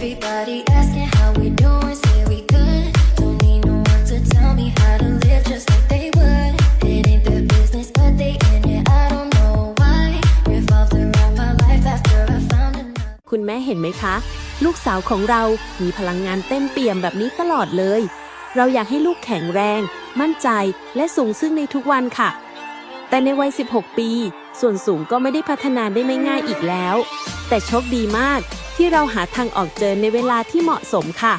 Everybody asking how we doing, say we good. Don't need no one to tell me how to live just like they would. It ain't their business, but they in it. I don't know why. Revolved around my life after I found another. คุณแม่เห็นไหมคะ ลูกสาวของเรามีพลังงานเต็มเปี่ยมแบบนี้ตลอดเลย เราอยากให้ลูกแข็งแรง มั่นใจและสูงซึ่งในทุกวันค่ะ แต่ในวัย 16 ปี ส่วนสูงก็ไม่ได้พัฒนาได้ไม่ง่ายอีกแล้ว แต่โชคดีมาก ที่เราหาทางออกเจอในเวลาที่เหมาะสมค่ะ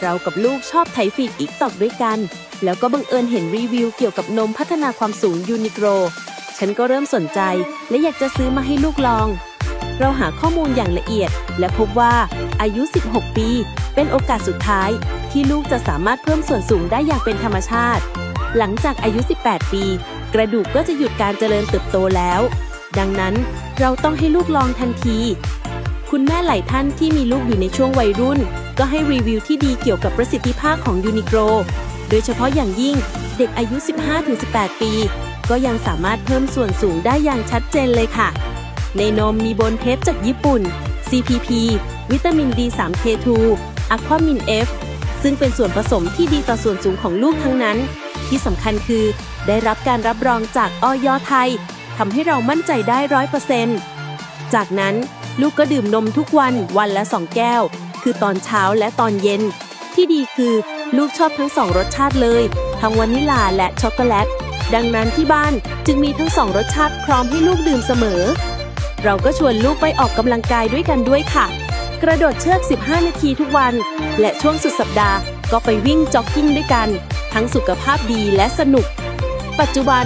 เรากับลูกชอบไถฟีดอีกตอกด้วยกัน แล้วก็บังเอิญเห็นรีวิวเกี่ยวกับนมพัฒนาความสูงยูนิโกรฉันก็เริ่มสนใจและอยากจะซื้อมาให้ลูกลอง เราหาข้อมูลอย่างละเอียด และพบว่าอายุ 16 ปี เป็นโอกาสสุดท้าย ที่ลูกจะสามารถเพิ่มส่วนสูงได้อย่างเป็นธรรมชาติ หลังจากอายุ 18 ปี กระดูกก็จะหยุดการเจริญเติบโตแล้ว ดังนั้นเราต้องให้ลูกลองทันที คุณแม่หลายท่านที่มีลูกอยู่ในช่วงวัยรุ่น ก็ให้รีวิวที่ดีเกี่ยวกับประสิทธิภาพของยูนิโกรโดยเฉพาะอย่างยิ่งเด็กอายุ 15-18 ปี ก็ยังสามารถเพิ่มส่วนสูงได้อย่างชัดเจนเลยค่ะ ในนมมีโบนเทปจากญี่ปุ่น CPP วิตามิน D3K2 อะความิน F ซึ่งเป็นส่วนผสมที่ดีต่อส่วนสูงของลูกทั้งนั้น ที่สำคัญคือได้รับการรับรองจากออยไทยทำให้เรามั่นใจได้ร้อยเปอร์เซ็นต์จากนั้น ลูกก็ดื่มนมทุกวันวันละ2แก้ว คือตอนเช้าและตอนเย็น ที่ดีคือลูกชอบทั้งสองรสชาติเลย ทั้งวานิลาและช็อกโกแลต ดังนั้นที่บ้านจึงมีทั้งสองรสชาติพร้อมให้ลูกดื่มเสมอ เราก็ชวนลูกไปออกกำลังกายด้วยกันด้วยค่ะ กระโดดเชือก 15 นาทีทุกวัน และช่วงสุดสัปดาห์ก็ไปวิ่งจ็อกกิ้งด้วยกัน ทั้งสุขภาพดีและสนุก ปัจจุบัน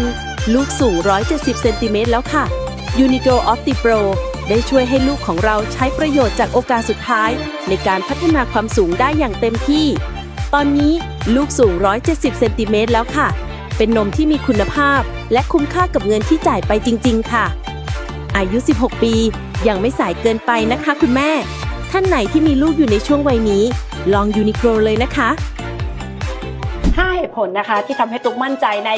ลูกสูง 170 เซนติเมตรแล้วค่ะ Unido Opti Pro ได้ช่วยให้ลูกของเราใช้ประโยชน์จากโอกาสสุดท้าย ในการพัฒนาความสูงได้อย่างเต็มที่ ตอนนี้ลูกสูง 170 เซนติเมตรแล้วค่ะ เป็นนมที่มีคุณภาพ และคุ้มค่ากับเงินที่จ่ายไปจริง ๆ ค่ะ อายุ 16 ปี ยังไม่สายเกินไปนะคะคุณแม่ ท่านไหนที่มีลูกอยู่ในช่วงวัยนี้ ลองยูนิโกรเลยนะคะ เหตุผลนะคะ ที่ทำให้ตุ๊กมั่นใจใน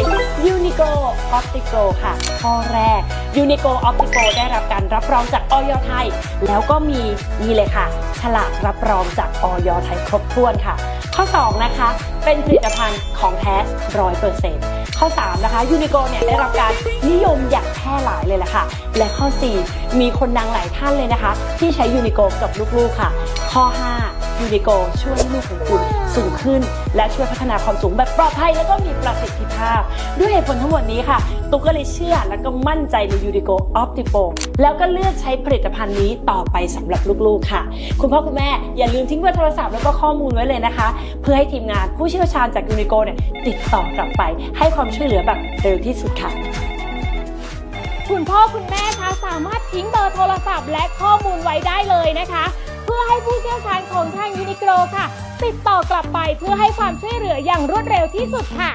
Unigo Optico ค่ะ ข้อแรก Unigo Optico ได้รับการรับรองจากออยไทย แล้วก็มีนี่เลยค่ะ ฉลากรับรองจากออยไทยครบถ้วนค่ะ ข้อ 2 นะคะ เป็นผลิตภัณฑ์ของแท้ร้อยเปอร์เซ็นต์ข้อ 3 นะคะ Unigo เนี่ยได้รับการนิยมอย่างแพร่หลายเลยแหละค่ะ และข้อ 4 มีคนดังหลายท่านเลยนะคะ ที่ใช้ Unigo กับลูกๆค่ะ ข้อ 5 ยูนิโกช่วยให้ลูกของคุณสูงขึ้น และช่วยพัฒนาความสูงแบบปลอดภัย แล้วก็มีประสิทธิภาพ ด้วยเหตุผลทั้งหมดนี้ค่ะ ตุ๊กก็เลยเชื่อและก็มั่นใจในยูนิโกออปติโ o แล้วก็เลือกใช้ผลิตภัณฑ์นี้ต่อไปสำหรับลูกๆค่ะ คุณพ่อคุณแม่อย่าลืมทิ้งเบอร์โทรศัพท์แล้วก็ข้อมูลไว้เลยนะคะ เพื่อให้ทีมงานผู้เชี่ยวชาญจากยูนิโกเนี่ยติดต่อกลับไป ให้ความช่วยเหลือแบบเร็วที่สุดค่ะคุณพ่อคุณแม่คะสามารถทิ้งเบอร์โทรศัพท์ และข้อมูลไว้ได้เลยนะคะ เพื่อให้ผู้เชี่ยวชาญ ของทางยูนิโกรค่ะ ติดต่อกลับไปเพื่อให้ความช่วยเหลืออย่างรวดเร็วที่สุดค่ะ